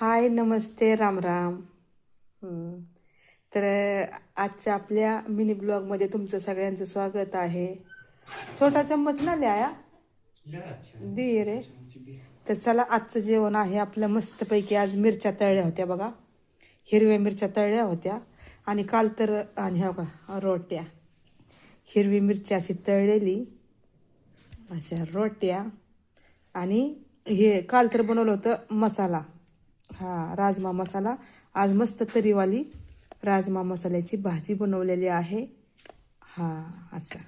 हाय नमस्ते राम राम तर आजच्या आपल्या मिनी ब्लॉगमध्ये तुमचं सगळ्यांचं स्वागत आहे. छोटा चम्मच ना लिया दे रे. तर चला आजचं जेवण आहे आपलं मस्तपैकी. आज मिरच्या तळल्या होत्या बघा. हिरव्या मिरच्या तळल्या होत्या. आणि काल तर आणि हो का रोट्या. हिरवी मिरची अशी तळलेली. अशा रोट्या. आणि हे काल तर बनवलं होतं मसाला. हा राजमा मसाला. आज मस्त तरीवाली. राजमा मसाल्याची भाजी बनवलेली आहे. हा असं.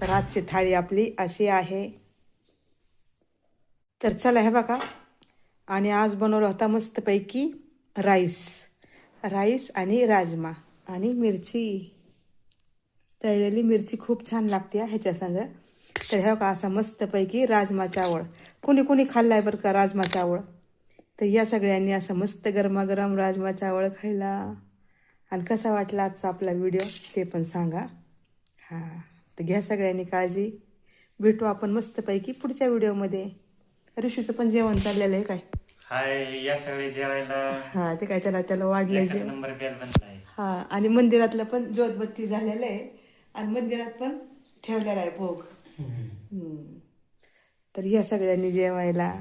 तर आजची थाळी आपली अशी आहे. तर चला हे बघा. आणि आज बनवला होता मस्तपैकी राईस. राईस आणि राजमा आणि मिरची. तळलेली मिरची खूप छान लागते ह्याच्या संग. तर ह्या का असा मस्तपैकी राजमा चावळ कुणी कुणी खाल्लाय बरं का राजमा चावळ तर या सगळ्यांनी असं मस्त गरमागरम राजमा चावळ खायला. आणि कसा वाटला आजचा आपला व्हिडिओ ते पण सांगा. हां तर घ्या सगळ्यांनी काळजी. भेटू आपण मस्तपैकी पुढच्या व्हिडिओमध्ये. ऋषीचं पण जेवण चाललेलं आहे काय? हाय या सगळे जेवायला. हां ते काय त्याला त्याला वाढलंय एकच जे नंबर बेल बनलाय हा आणि मंदिरातलं पण ज्योतबत्ती झालेलं आहे. आणि मंदिरात पण ठेवलेला आहे भोग. हम्म. तर या सगळ्यांनी जेवायला.